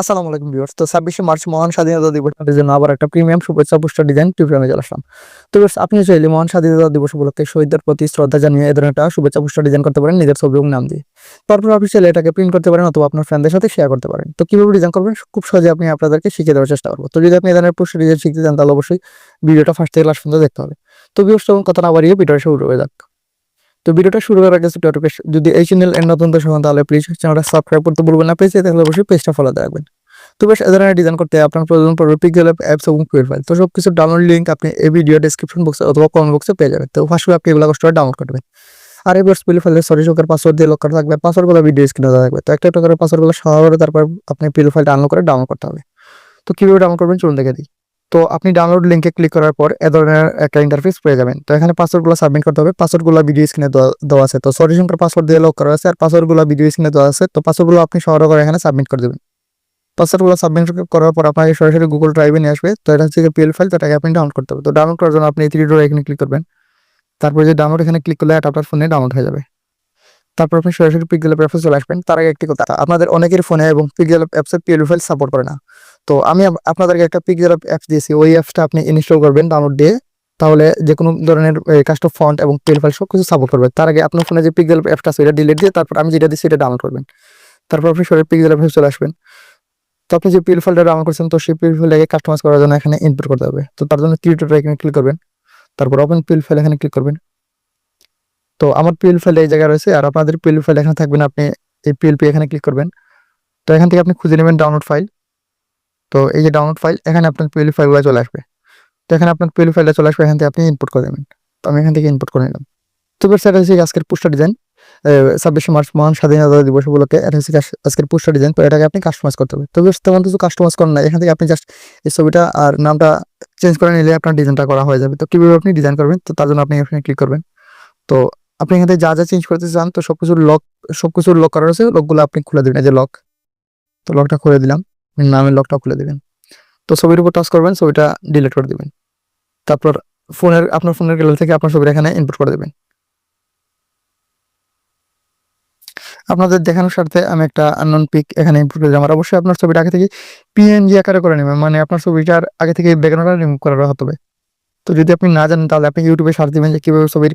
আসসালামু আলাইকুম ভিউয়ার্স। তো ছাব্বিশে মার্চ মহান স্বাধীনতা দিবসের জন্য আবার একটা প্রিমিয়াম শুভেচ্ছা পোস্টার ডিজাইন টিউটোরিয়ালে চলে আসলাম। তো আপনি চাইলে মহান স্বাধীনতা দিবস উপলক্ষে শহীদদের প্রতি শ্রদ্ধা জানিয়ে এ ধরনের শুভেচ্ছা পোস্টার ডিজাইন করতে পারেন, নিজের ছবি এবং নাম দিয়ে। তারপর আপনি চাইলে এটাকে প্রিন্ট করতে পারেন অথবা আপনার ফ্রেন্ডদের সাথে শেয়ার করতে পারেন। তো কীভাবে ডিজাইন করবেন? খুব সহজে আপনি আপনাদেরকে শিখিয়ে দেওয়ার চেষ্টা করব। তো যদি আপনি এ ধরনের পোস্টার ডিজাইন শিখতে চান, তাহলে অবশ্যই ভিডিওটা ফার্স্ট থেকে লাস্ট পর্যন্ত দেখতে হবে। তো ভিউয়ার্স তখন কথা না বাড়িয়ে ভিডিওটা শুরু হয়ে যাক। তো ভিডিওটা শুরু করার আগে একটা যদি এই চ্যানেল এর নতুন দর্শক হন তাহলে প্লিজ চ্যানেলটা সাবস্ক্রাইব করতে ভুলবেন না পেজে তাহলে অবশ্যই পেজটা ফলো রাখবেন। তো বেশ এ ধরনের ডিজাইন করতে আপনার প্রয়োজন পড়বে পিক্সেল অ্যাপস এবং কুইল ফাইল তো সব কিছু ডাউনলোড লিঙ্ক আপনি এই ভিডিও ডেসক্রিপশন বক্সে অথবা কমেন্ট বক্সে পেয়ে যাবেন। তো ফার্স্ট আপনি এগুলো কষ্ট করে ডাউনলোড করবেন। আর এবার পিল ফাইলের সরি চোখের পাসওয়ার্ড দিয়ে লক করা থাকবে পাসওয়ার্ডগুলো ভিডিও স্ক্রিনে থাকবে। তো একটা একটা করে পাসওয়ার্ডগুলো সহজে তারপর আপনি পিল ফাইল ডাউনলোড করে ডাউনলোড করতে হবে। তো কীভাবে ডাউনলোড করবেন, চলুন দেখে দিই। তো আপনি ডাউনলোড লিঙ্কে ক্লিক করার পর এ ধরনের একটা ইন্টারফেস পেয়ে যাবেন। তো এখানে পাসওয়ার্ডগুলো সাবমিট করতে হবে। পাসওয়ার্ডগুলো ভিডিও স্ক্রিনে দেওয়া আছে। তো সরি সংখ্যার পাসওয়ার্ড দিয়ে লক করা আছে আর পাসওয়ার্ডগুলো ভিডিও স্ক্রিনে দেওয়া আছে। তো পাসওয়ার্ডগুলো আপনি সহজ করে এখানে সাবমিট করে দেবেন। পাসওয়ার্ডগুলো সাবমিট করার পর আপনাকে সরাসরি গুগল ড্রাইভে নিয়ে আসবে। তো এটা হচ্ছে পিএল ফাইল তো এটাকে আপনি ডাউনলোড করতে হবে। তো ডাউনলোড করার জন্য আপনি থ্রি ডোর এখানে ক্লিক করবেন। তারপর যে ডাউনলোড এখানে ক্লিক করলে আপনার ফোনে ডাউনলোড হয়ে যাবে। তারপর আপনি সরাসরি পিকজেল অ্যাপসে চলে আসবেন। তার আগে একটি কথা, আপনাদের অনেকের ফোনে এবং পিকজেল অ্যাপসে পিএল ফাইল সাপোর্ট করে না। তো আমি আপনাদেরকে একটা পিকজেল অ্যাপস দিয়েছি। ওই অ্যাপসটা আপনি ইনস্টল করবেন ডাউনলোড দিয়ে। তাহলে যে কোনো ধরনের কাস্টম ফন্ট এবং পিএল ফাইল সব কিছু সাপোর্ট করবে। তার আগে আপনার ফোনে যে পিকজেল অ্যাপসটা আছে এটা ডিলিট দিয়ে তারপর আমি যেটা দিচ্ছি এটা ডাউনলোড করবেন। তারপর আপনি সরাসরি পিকজেল অ্যাপসে চলে আসবেন। তো আপনি যে পিএল ফাইলটা ডাউনলোড করছেন, তো সেই পিএল ফাইলটাকে কাস্টমাইজ করার জন্য এখানে ইনপুট করতে হবে। তো তার জন্য ক্রিয়েটরটা এখানে ক্লিক করবেন। তারপর ওপেন পিএল ফাইল এখানে ক্লিক করবেন। তো আমার পিএল ফাইল এই জায়গায় রয়েছে, আর আপনাদের পিএল ফাইল এখানে থাকবেন আপনি এই পিএলপি এখানে ক্লিক করবেন। তো এখান থেকে আপনি খুঁজে নেবেন ডাউনলোড ফাইল তো এই যে ডাউনলোড ফাইল এখানে আপনার পিএল ফাইলগুলো চলে আসবে। তো এখানে আপনার পিএল ফাইলটা চলে আসবে, এখান থেকে আপনি ইনপুট করে দেবেন। তো আমি এখান থেকে ইনপুট করে নিলাম। তো সেটা হচ্ছে আজকের পোস্টার ডিজাইন ছাব্বিশে মার্চ মহান স্বাধীনতা দিবস উপলক্ষে এটা হচ্ছে আজকের পোস্টার ডিজাইন তো এটাকে আপনি কাস্টমাইজ করতে হবে। তো বেশ, তেমন কিছু কাস্টমাইজ করেন না এখান থেকে আপনি জাস্ট এই ছবিটা আর নামটা চেঞ্জ করে নিলে আপনার ডিজাইনটা করা হয়ে যাবে। তো কীভাবে আপনি ডিজাইন করবেন? তো তার জন্য আপনি এখানে ক্লিক করবেন। তো আপনি এখান থেকে যা যা চেঞ্জ করতে চান, তো সবকিছুর লক সবকিছুর লক করা রয়েছে লকগুলো আপনি খুলে দেবেন। এই যে লক তো লকটা খুলে দিলাম। নামের লকটা খুলে দেবেন। তো ছবির উপর টাচ করবেন, ছবিটা ডিলিট করে দিবেন। তারপর ফোনের, আপনার ফোনের গ্যালারি থেকে আপনার ছবিটা এখানে ইনপুট করে দেবেন। আপনাদের দেখানোর স্বার্থে আমি একটা আননোন পিক এখানে ইনপুট করে দিলাম। আর অবশ্যই আপনার ছবিটা আগে থেকে পিএনজি আকারে করে নেবেন। মানে আপনার ছবিটার আগে থেকে ব্যাকগ্রাউন্ডটা রিমুভ করা হবে। তো যদি আপনি না জানেন, তাহলে আপনি ইউটিউবে সার্চ দিবেন যে কীভাবে ছবির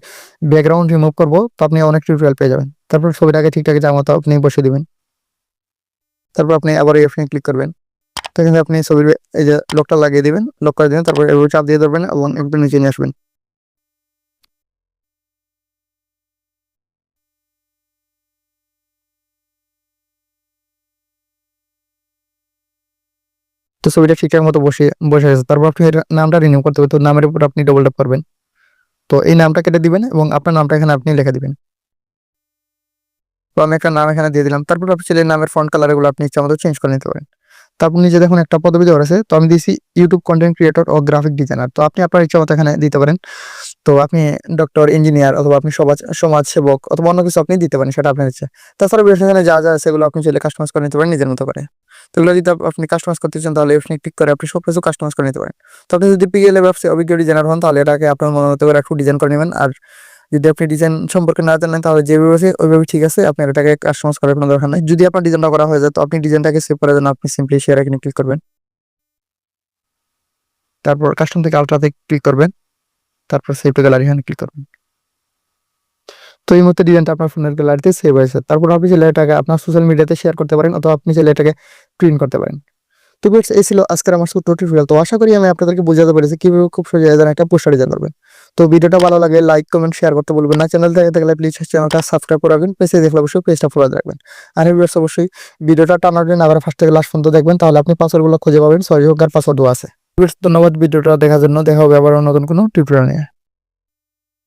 ব্যাকগ্রাউন্ড রিমুভ করব। তো আপনি অনেক টিউটোরিয়াল পেয়ে যাবেন। তারপর ছবিটাকে ঠিকঠাক যা মতো আপনি বসে দিবেন। তারপর আপনি আবার এই ক্লিক করবেন। তো এখানে আপনি ছবির এই যে লকটা লাগিয়ে দিবেন লক করে দিবেন তারপর এভাবে চাপ দিয়ে ধরবেন এবং একটু নিচে নিয়ে আসবেন। তো ছবিটা ঠিকঠাক মতো বসে বসে গেছে তারপর আপনি নামটা রিনিউ করতে হবে, তো নামের উপর আপনি ডবল ট্যাপ করবেন। তো এই নামটা কেটে দিবেন এবং আপনার নামটা এখানে আপনি লিখে দিবেন। তো আমি একটা নাম এখানে দিয়ে দিলাম। তারপর আপনি ছেলের নামের ফন্ট কালার এগুলো আপনি ইচ্ছা মতো চেঞ্জ করে নিতে পারেন। তারপর নিজে দেখুন একটা পদবি দেওয়া আছে। তো আমি দিয়েছি ইউটিউব কন্টেন্ট ক্রিয়েটর ও গ্রাফিক ডিজাইনার তো আপনি আপনার ইচ্ছা মতো এখানে দিতে পারেন। তো আপনি ডক্টর ইঞ্জিনিয়ার অথবা আপনি সমাজ সমাজ সেবক অথবা অন্য কিছু আপনি দিতে পারেন, সেটা আপনার ইচ্ছা। তাছাড়া এখানে যা যা সেগুলো আপনি চাইলে কাস্টমাইজ করে নিতে পারেন, নিজের মতো করে। তো এগুলো যদি আপনি কাস্টমাইজ করতে চান তাহলে অপশনে ক্লিক করে আপনি সব কিছু কাস্টমাইজ করে নিতে পারেন। তো আপনি যদি পিএল ব্যবসায়, অভিজ্ঞ ডিজাইনার হন তাহলে এটাকে আপনার মনে মতো করে একটু ডিজাইন করে নেবেন। আর যদি আপনি ডিজাইন সম্পর্কে না জানেন, তাহলে যেভাবে আছে, ওইভাবে ঠিক আছে। আপনি এটাকে কাস্টমাইজ করার কোনো দরকার নাই। যদি আপনার ডিজাইনটা করা হয়ে যায়, তো আপনি ডিজাইনটাকে সেভ করার জন্য আপনি সিম্পলি শেয়ার এখানে ক্লিক করবেন। তারপর কাস্টম থেকে আলট্রাতে ক্লিক করবেন। তারপর সেভ টু গ্যালারি এখানে ক্লিক করবেন। তো এই মুহূর্তে ডিজাইনটা আপনার ফোনের গ্যালারিতে সেভ হয়েছে তারপর আপনি চাইলে এটাকে আপনার সোশ্যাল মিডিয়াতে শেয়ার করতে পারেন, অথবা আপনি চাইলে এটাকে প্রিন্ট করতে পারেন। তো এই ছিল আজকের আমার ছোট্ট টিউটোরিয়াল তো আশা করি আমি আপনাদেরকে বোঝাতে পেরেছি কীভাবে খুব সহজে একটা পোস্টার ডিজাইন করবেন। তো ভিডিওটা ভালো লাগে লাইক কমেন্ট শেয়ার করতে বলবেন না। চ্যানেল থেকে থাকলে প্লিজ চ্যানেলটা সাবস্ক্রাইব করে রাখবেন। পেজে দেখলে অবশ্যই পেজটা ফলো রাখবেন। আর ভিউয়ার্স অবশ্যই ভিডিওটা টানার জন্য আবার ফার্স্ট থেকে লাস্ট পর্যন্ত দেখবেন, তাহলে আপনি পাসওয়ার্ডগুলো খুঁজে পাবেন। সরি হোক, আর পাসওয়ার্ডও আছে। ধন্যবাদ ভিডিওটা দেখার জন্য। দেখা হবে আবার নতুন কোনো টিউটোরিয়াল নিয়ে।